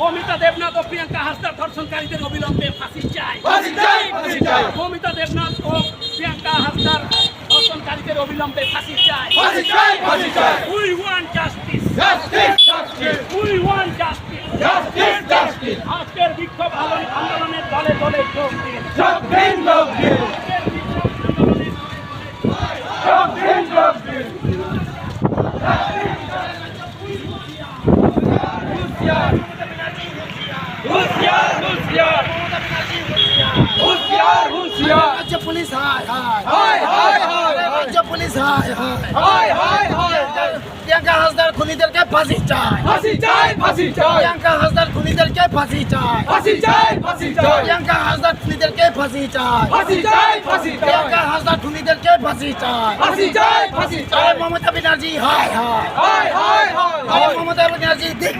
মমিতা দেবনাথ ও প্রিয়াঙ্কা হাসদা ধর্ষণকারীদের অবিলম্বে ফাঁসি চাই ফাঁসি চাই ফাঁসি চাই মমিতা দেবনাথ ও প্রিয়াঙ্কা হাসদার ধর্ষণকারীদের অবিলম্বে ফাঁসি চাই ফাঁসি চাই ফাঁসি চাই বিক্ষোভ আন্দোলন- আন্দোলনের দলে দলে যোগ দিন। যোগ দিন যোগ দিন। আজকের বিক্ষোভ আন্দোলনের যোগ দিন। যোগ দিন। হুঁশিয়ার হুঁশিয়ার। হুঁশিয়ার হুঁশিয়ার রাজ্য পুলিশ হায় হায়। হায় হায় হায়। রাজ্য পুলিশ হায় হায় হায়। হায় হায় হায় প্রিয়াঙ্কা হাসদার খুনিদেরকে ফাঁসি চায় ফাঁসি চাই ফাঁসি চাই প্রিয়াঙ্কা হাসদার খুনিদেরকে ফাঁসি চায় ফাঁসি চাই ফাঁসি চাই প্রিয়াঙ্কা হাসদার খুনিদেরকে ফাঁসি চায় ফাঁসি চাই ফাঁসি চাই প্রিয়াঙ্কা হাসদার খুনিদেরকে ফাঁসি চায় ফাঁসি চাই ফাঁসি চাই আরে মমতা ব্যানার্জি হায় হায় হায় হায় হায় আরে মমতা ব্যানার্জি দিক